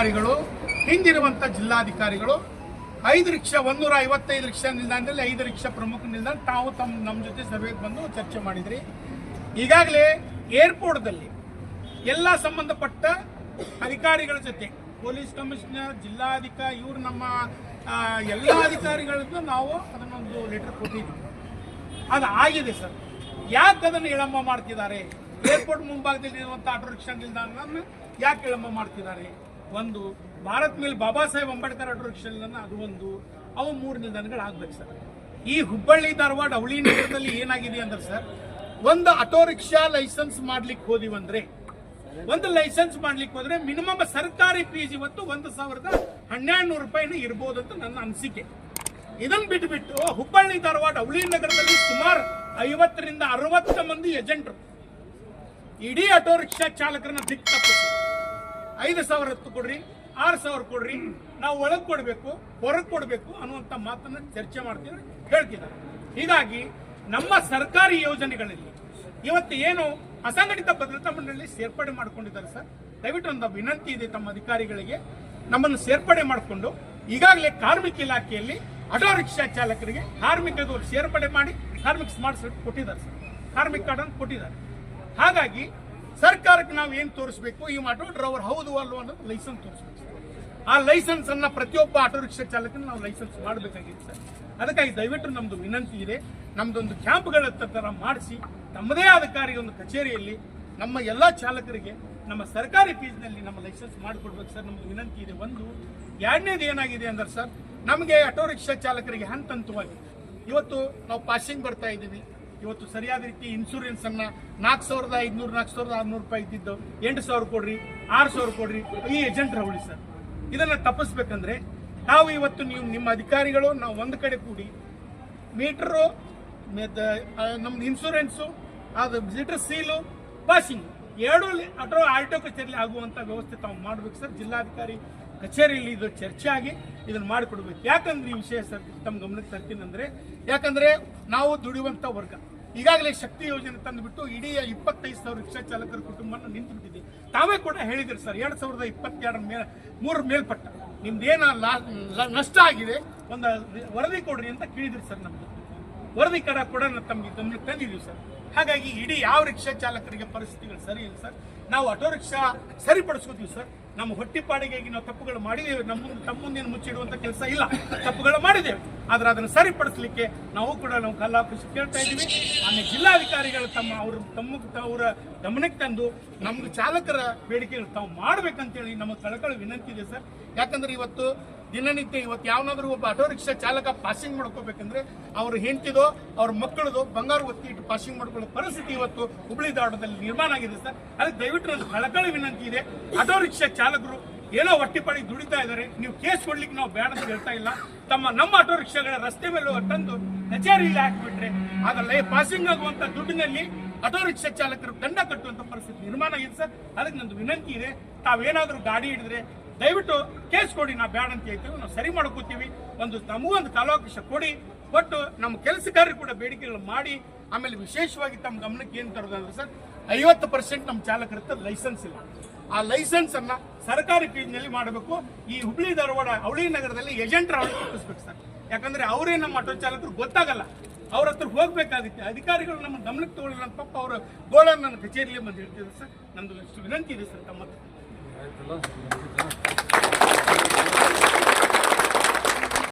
ಜಿಲ್ಲಾಧಿಕಾರಿಗಳು ಹಿಂದಿರುವಂತ ಜಿಲ್ಲಾಧಿಕಾರಿಗಳು, ಐದು ರಿಕ್ಷಾ, ಒಂದೂರ ಐವತ್ತೈದು ರಿಕ್ಷಾ ನಿಲ್ದಾಣದಲ್ಲಿ ಐದು ರಿಕ್ಷಾ ಪ್ರಮುಖ ನಿಲ್ದಾಣ, ತಾವು ತಮ್ಮ ನಮ್ಮ ಜೊತೆ ಸಭೆಗೆ ಬಂದು ಚರ್ಚೆ ಮಾಡಿದ್ರಿ. ಈಗಾಗಲೇ ಏರ್ಪೋರ್ಟ್ದಲ್ಲಿ ಎಲ್ಲ ಸಂಬಂಧಪಟ್ಟ ಅಧಿಕಾರಿಗಳ ಜೊತೆ, ಪೊಲೀಸ್ ಕಮಿಷನರ್ ಜಿಲ್ಲಾಧಿಕಾರಿ ಇವರು ನಮ್ಮ ಎಲ್ಲ ಅಧಿಕಾರಿಗಳಿಂದ ನಾವು ಅದನ್ನೊಂದು ಲೆಟರ್ ಕೊಟ್ಟಿದ್ದೀವಿ ಅದು ಆಗಿದೆ ಸರ್. ಯಾಕೆ ಅದನ್ನು ವಿಳಂಬ ಮಾಡ್ತಿದ್ದಾರೆ? ಏರ್ಪೋರ್ಟ್ ಮುಂಭಾಗದಲ್ಲಿ ಇರುವಂತ ಆಟೋ ರಿಕ್ಷಾ ನಿಲ್ದಾಣವನ್ನು ಯಾಕೆ ವಿಳಂಬ ಮಾಡ್ತಿದ್ದಾರೆ? ಒಂದು ಭಾರತ್ ಮೇಲೆ ಬಾಬಾ ಸಾಹೇಬ್ ಅಂಬೇಡ್ಕರ್ ಆಟೋ ರಿಕ್ಷಾ ಅದು ಒಂದು, ಅವು ಮೂರು ನಿಲ್ದಾಣಗಳು ಆಗ್ಬೇಕು ಸರ್. ಈ ಹುಬ್ಬಳ್ಳಿ, ಧಾರವಾಡ ಅವಳಿ ನಗರದಲ್ಲಿ ಏನಾಗಿದೆ ಅಂದ್ರೆ ಸರ್, ಒಂದು ಆಟೋ ರಿಕ್ಷಾ ಲೈಸೆನ್ಸ್ ಮಾಡ್ಲಿಕ್ಕೆ ಹೋದಿವಂದ್ರೆ, ಒಂದು ಲೈಸೆನ್ಸ್ ಮಾಡ್ಲಿಕ್ಕೆ ಹೋದ್ರೆ ಮಿನಿಮಮ್ ಸರ್ಕಾರಿ ಫೀಸ್ ಇವತ್ತು ಒಂದು ಸಾವಿರದ ಹನ್ನೆರಡು ನೂರು ರೂಪಾಯಿನ ಇರ್ಬೋದು ಅಂತ ನನ್ನ ಅನಿಸಿಕೆ. ಇದನ್ನ ಬಿಟ್ಟುಬಿಟ್ಟು ಹುಬ್ಬಳ್ಳಿ, ಧಾರವಾಡ ಅವಳಿ ನಗರದಲ್ಲಿ ಸುಮಾರು ಐವತ್ತರಿಂದ ಅರವತ್ತು ಮಂದಿ ಏಜೆಂಟ್ರು ಇಡೀ ಆಟೋ ರಿಕ್ಷಾ ಚಾಲಕರನ್ನ ದಿಕ್ಕ ಐದು ಸಾವಿರ ಹತ್ತು ಕೊಡ್ರಿ, ಆರು ಸಾವಿರ ಕೊಡ್ರಿ, ನಾವು ಒಳಗೆ ಕೊಡಬೇಕು, ಹೊರಗೆ ಕೊಡಬೇಕು ಅನ್ನುವಂಥ ಮಾತನ್ನ ಚರ್ಚೆ ಮಾಡ್ತೀವಿ ಹೇಳ್ತಿದ್ದಾರೆ. ಹೀಗಾಗಿ ನಮ್ಮ ಸರ್ಕಾರಿ ಯೋಜನೆಗಳಲ್ಲಿ ಇವತ್ತು ಏನು ಅಸಂಘಟಿತ ಭದ್ರತಾ ಮಂಡಳಿ ಸೇರ್ಪಡೆ ಮಾಡ್ಕೊಂಡಿದ್ದಾರೆ ಸರ್. ದಯವಿಟ್ಟು ಒಂದು ವಿನಂತಿ ಇದೆ ತಮ್ಮ ಅಧಿಕಾರಿಗಳಿಗೆ. ನಮ್ಮನ್ನು ಸೇರ್ಪಡೆ ಮಾಡಿಕೊಂಡು ಈಗಾಗಲೇ ಕಾರ್ಮಿಕ ಇಲಾಖೆಯಲ್ಲಿ ಆಟೋ ರಿಕ್ಷಾ ಚಾಲಕರಿಗೆ ಕಾರ್ಮಿಕದವರು ಸೇರ್ಪಡೆ ಮಾಡಿ ಕಾರ್ಮಿಕ ಸ್ಮಾರ್ಟ್ ಕೊಟ್ಟಿದ್ದಾರೆ ಸರ್. ಕಾರ್ಮಿಕ ಕಾರ್ಡ್ ಕೊಟ್ಟಿದ್ದಾರೆ. ಹಾಗಾಗಿ ಸರ್ಕಾರಕ್ಕೆ ನಾವು ಏನು ತೋರಿಸಬೇಕು? ಈ ಆಟೋ ಡ್ರೈವರ್ ಹೌದು ಅಲ್ವ ಅನ್ನೋದು ಲೈಸೆನ್ಸ್ ತೋರಿಸ್ಬೇಕು ಆ ಲೈಸೆನ್ಸ್ ಅನ್ನ ಪ್ರತಿಯೊಬ್ಬ ಆಟೋ ರಿಕ್ಷಾ ಚಾಲಕನ ನಾವು ಲೈಸೆನ್ಸ್ ಮಾಡಬೇಕಾಗಿತ್ತು ಸರ್. ಅದಕ್ಕಾಗಿ ದಯವಿಟ್ಟು ನಮ್ದು ವಿನಂತಿ ಇದೆ. ನಮ್ದೊಂದು ಕ್ಯಾಂಪ್ಗಳ ತರ ಮಾಡಿಸಿ, ತಮ್ಮದೇ ಕಾರ್ಯ ಒಂದು ಕಚೇರಿಯಲ್ಲಿ ನಮ್ಮ ಎಲ್ಲ ಚಾಲಕರಿಗೆ ನಮ್ಮ ಸರ್ಕಾರಿ ಫೀಸ್ನಲ್ಲಿ ನಮ್ಮ ಲೈಸೆನ್ಸ್ ಮಾಡಿಕೊಡ್ಬೇಕು ಸರ್. ನಮ್ದು ವಿನಂತಿ ಇದೆ. ಒಂದು, ಎರಡನೇದು ಏನಾಗಿದೆ ಅಂದ್ರೆ ಸರ್, ನಮಗೆ ಆಟೋ ರಿಕ್ಷಾ ಚಾಲಕರಿಗೆ ಹಂತ ಹಂತವಾಗಿ ಇವತ್ತು ನಾವು ಪಾಸಿಂಗ್ ಬರ್ತಾ ಇದ್ದೀವಿ. ಇವತ್ತು ಸರಿಯಾದ ರೀತಿ ಇನ್ಶೂರೆನ್ಸ್ ಅನ್ನ ನಾಲ್ಕು ಸಾವಿರದ ಐದ್ನೂರು, ನಾಲ್ಕು ಸಾವಿರದ ಆರ್ನೂರು ರೂಪಾಯಿ ಇದ್ದಿದ್ದು ಎಂಟು ಸಾವಿರ ಕೊಡ್ರಿ, ಆರು ಸಾವಿರ ಕೊಡ್ರಿ, ಈ ಏಜೆಂಟ್ ರವಳಿ ಸರ್ ಇದನ್ನ ತಪ್ಪಿಸ್ಬೇಕಂದ್ರೆ ನಾವು ಇವತ್ತು ನೀವು ನಿಮ್ಮ ಅಧಿಕಾರಿಗಳು, ನಾವು ಒಂದು ಕಡೆ ಕೂಡಿ ಮೀಟರು ನಮ್ದು ಇನ್ಶೂರೆನ್ಸು ಅದು ವಿಸಿಟರ್ ಸೀಲು ಪಾಸಿಂಗ್ ಎರಡು ಆಟೋ ಆಲ್ಟೋ ಕಚೇರಿ ಆಗುವಂತ ವ್ಯವಸ್ಥೆ ತಾವು ಮಾಡ್ಬೇಕು ಸರ್ ಜಿಲ್ಲಾಧಿಕಾರಿ ಕಚೇರಿಯಲ್ಲಿ ಇದು ಚರ್ಚೆ ಆಗಿ ಇದನ್ನ ಮಾಡಿಕೊಡ್ಬೇಕು. ಯಾಕಂದ್ರೆ ಈ ವಿಷಯ ಸರ್, ತಮ್ಮ ಗಮನಕ್ಕೆ ತರ್ತೀನಿ ಅಂದ್ರೆ, ಯಾಕಂದ್ರೆ ನಾವು ದುಡಿಯುವಂಥ ವರ್ಗ. ಈಗಾಗಲೇ ಶಕ್ತಿ ಯೋಜನೆ ತಂದುಬಿಟ್ಟು ಇಡೀ ಇಪ್ಪತ್ತೈದು ಸಾವಿರ ರಿಕ್ಷಾ ಚಾಲಕರ ಕುಟುಂಬವನ್ನು ನಿಂತು ಬಿಟ್ಟಿದೆ ತಾವೇ ಕೂಡ ಹೇಳಿದ್ರಿ ಸರ್, ಎರಡು ಸಾವಿರದ ಇಪ್ಪತ್ತೆರಡರ ಮೇಲೆ ಮೂರು ಮೇಲ್ಪಟ್ಟ. ನಿಮ್ದೇನ ನಷ್ಟ ಆಗಿದೆ, ಒಂದು ವರದಿ ಕೊಡ್ರಿ ಅಂತ ಕೇಳಿದ್ರು ಸರ್ ನಮ್ಗೆ. ವರದಿ ಕಡ ಕೂಡ ತಮಗೆ ಗಮನಕ್ಕೆ ತಂದಿದ್ದೀವಿ ಸರ್. ಹಾಗಾಗಿ ಇಡೀ ಯಾವ ರಿಕ್ಷಾ ಚಾಲಕರಿಗೆ ಪರಿಸ್ಥಿತಿಗಳು ಸರಿ ಇಲ್ಲ ಸರ್. ನಾವು ಆಟೋ ರಿಕ್ಷಾ ಸರಿಪಡಿಸ್ಕೋತೀವಿ ಸರ್. ನಮ್ಮ ಹೊಟ್ಟಿಪಾಡಿಗಾಗಿ ನಾವು ತಪ್ಪುಗಳು ಮಾಡಿದ್ದೇವೆ. ನಮ್ಮ ತಮ್ಮ ಮುಂದೆ ಮುಚ್ಚಿಡುವಂತ ಕೆಲಸ ಇಲ್ಲ. ತಪ್ಪುಗಳು ಮಾಡಿದ್ದೇವೆ. ಆದ್ರೆ ಅದನ್ನು ಸರಿಪಡಿಸಲಿಕ್ಕೆ ನಾವು ಕೂಡ ನಾವು ಕಲ್ಲಾಪಿಸಿ ಕೇಳ್ತಾ ಇದ್ದೀವಿ. ಆಮೇಲೆ ಜಿಲ್ಲಾಧಿಕಾರಿಗಳು ತಮ್ಮ ಅವ್ರ ತಮ್ಮ ಅವರ ಗಮನಕ್ಕೆ ತಂದು ನಮ್ಗೆ ಚಾಲಕರ ಬೇಡಿಕೆಗಳು ತಾವು ಮಾಡ್ಬೇಕಂತೇಳಿ ನಮ್ಮ ಕಳಕಳ ವಿನಂತಿ ಇದೆ ಸರ್. ಯಾಕಂದ್ರೆ ಇವತ್ತು ದಿನನಿತ್ಯ ಇವತ್ತು ಯಾವನಾದ್ರೂ ಒಬ್ಬ ಆಟೋ ರಿಕ್ಷಾ ಚಾಲಕ ಪಾಸಿಂಗ್ ಮಾಡ್ಕೋಬೇಕಂದ್ರೆ ಅವ್ರ ಹೆಂಡತಿದೋ, ಅವ್ರ ಮಕ್ಕಳದು ಬಂಗಾರ ಒತ್ತಿ ಇಟ್ಟು ಪಾಸಿಂಗ್ ಮಾಡ್ಕೊಳ್ಳೋ ಪರಿಸ್ಥಿತಿ ಇವತ್ತು ಹುಬ್ಳಿ ಧಾರವಾಡದಲ್ಲಿ ನಿರ್ಮಾಣ ಆಗಿದೆ ಸರ್. ಅದಕ್ಕೆ ದಯವಿಟ್ಟು ಒಂದು ಕಳಕಳಿ ವಿನಂತಿ ಇದೆ. ಆಟೋ ರಿಕ್ಷಾ ಚಾಲಕರು ಏನೋ ಹೊಟ್ಟೆಪಾಡಿ ದುಡಿತಾ ಇದ್ದಾರೆ. ನೀವು ಕೇಸ್ ಕೊಡ್ಲಿಕ್ಕೆ ನಾವು ಬೇಡ ಅಂತ ಹೇಳ್ತಾ ಇಲ್ಲ. ತಮ್ಮ ನಮ್ಮ ಆಟೋ ರಿಕ್ಷಾಗಳ ರಸ್ತೆ ಮೇಲೆ ತಂದು ಕಚೇರಿಯಲ್ಲಿ ಹಾಕಿಬಿಟ್ರೆ ಅದರಲ್ಲಿ ಪಾಸಿಂಗ್ ಆಗುವಂತ ದುಡ್ಡಿನಲ್ಲಿ ಆಟೋ ರಿಕ್ಷಾ ಚಾಲಕರು ದಂಡ ಕಟ್ಟುವಂತ ಪರಿಸ್ಥಿತಿ ನಿರ್ಮಾಣ ಆಗಿದೆ ಸರ್. ಅದಕ್ಕೆ ನಂದು ವಿನಂತಿ ಇದೆ. ತಾವೇನಾದ್ರೂ ಗಾಡಿ ಹಿಡಿದ್ರೆ ದಯವಿಟ್ಟು ಕೇಸ್ ಕೊಡಿ. ನಾವು ಬೇಡ ಅಂತ ಹೇಳ್ತೀವಿ. ನಾವು ಸರಿ ಮಾಡ್ಕೋತೀವಿ. ಒಂದು ನಮಗೊಂದು ಕಾಲಾವಕಾಶ ಕೊಡಿ. ಒಟ್ಟು ನಮ್ಮ ಕೆಲಸಗಾರರು ಕೂಡ ಬೇಡಿಕೆಗಳು ಮಾಡಿ ಆಮೇಲೆ ವಿಶೇಷವಾಗಿ ತಮ್ಮ ಗಮನಕ್ಕೆ ಏನು ತರೋದಂದ್ರೆ ಸರ್, ಐವತ್ತು ಪರ್ಸೆಂಟ್ ನಮ್ಮ ಚಾಲಕರ ಲೈಸೆನ್ಸ್ ಇಲ್ಲ. ಆ ಲೈಸೆನ್ಸ್ ಅನ್ನ ಸರ್ಕಾರಿ ಫೀಸ್ನಲ್ಲಿ ಮಾಡಬೇಕು. ಈ ಹುಬ್ಳಿ ಧಾರವಾಡ ಅವಳಿ ನಗರದಲ್ಲಿ ಏಜೆಂಟ್ ಅವಳಿ ಕಟ್ಟಿಸ್ಬೇಕು ಸರ್. ಯಾಕಂದ್ರೆ ಅವರೇ ನಮ್ಮ ಆಟೋ ಚಾಲಕರು, ಗೊತ್ತಾಗಲ್ಲ. ಅವ್ರ ಹತ್ರ ಹೋಗ್ಬೇಕಾಗುತ್ತೆ. ಅಧಿಕಾರಿಗಳು ನಮ್ಮ ಗಮನಕ್ಕೆ ತಗೊಳ್ಳಿಲ್ಲ ಅಂತ ಪಾಪ ಅವರು ಗೋಳ ನನ್ನ ಕಚೇರಿಯಲ್ಲಿ ಬಂದು ಹೇಳ್ತಿದ್ರು ಸರ್. ನಂದು ವಿನಂತಿ ಇದೆ ಸರ್ ತಮ್ಮ.